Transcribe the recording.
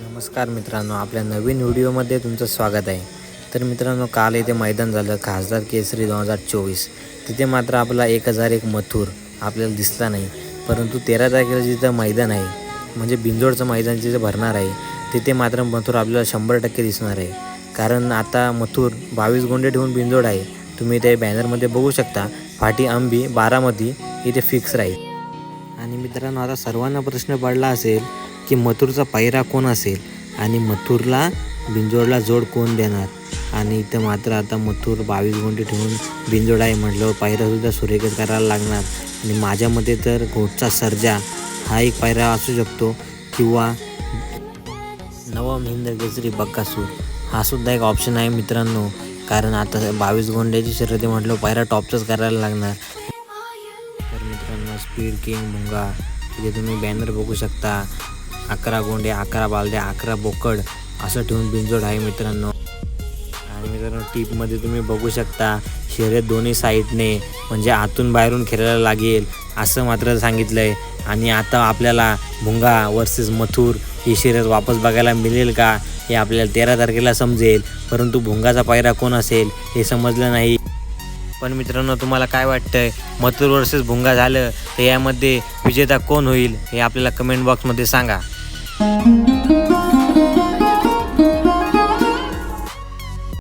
नमस्कार मित्रांनो आपल्या नवीन व्हिडिओमध्ये तुमचं स्वागत आहे. तर मित्रांनो काल इथे मैदान झालं खासदार केसरी दोन हजार चोवीस. तिथे मात्र आपला एक हजार एक मथुर आपल्याला दिसला नाही. परंतु तेरा तारखेला जिथं मैदान आहे म्हणजे बिंजोडचं मैदान जिथे भरणार आहे तिथे मात्र मथुर आपल्याला शंभर टक्के दिसणार आहे. कारण आता मथुर बावीस गोंडे ठेवून बिंजोड आहे. तुम्ही ते बॅनरमध्ये बघू शकता फाटी आंबी बारामती इथे फिक्स राहील. आणि मित्रांनो आता सर्वांना प्रश्न पडला असेल की मथुरचा पायरा कोण असेल? आणि मथुरला बिंजोडला जोड कोण देणार? आणि इथं मात्र आता मथुर बावीस गुंठे ठेवून बिंजोड आहे म्हटलं पायरासुद्धा सुरेखित करायला लागणार. आणि माझ्या मते तर घोटचा सर्जा हा एक पायरा असू शकतो किंवा नवम हिंद केसरी बक्कासूर. हा सुद्धा एक ऑप्शन आहे मित्रांनो. कारण आता बावीस गोंड्याची शर्यती म्हटलं पायरा टॉपचाच करायला लागणार. मित्रांनो स्पीड किंग भुंगा इथे तुम्ही बॅनर बघू शकता. अकरा गोंडे अकरा बालद्या अकरा बोकड असं ठेवून बिंजोड आहे मित्रांनो. आणि मित्रांनो टीपमध्ये तुम्ही बघू शकता शर्यत दोन्ही साईडने म्हणजे आतून बाहेरून खेळायला लागेल असं मात्र सांगितलं आहे आणि आता आपल्याला भुंगा वर्सेस मथुर ही शर्यत वापस बघायला मिळेल का हे आपल्याला तेरा तारखेला समजेल. परंतु भुंगाचा पायरा कोण असेल हे समजलं नाही. पण मित्रांनो तुम्हाला काय वाटतंय? मथुर वर्सेस भुंगा झालं तर यामध्ये विजेता कोण होईल हे आपल्याला कमेंट बॉक्समध्ये सांगा.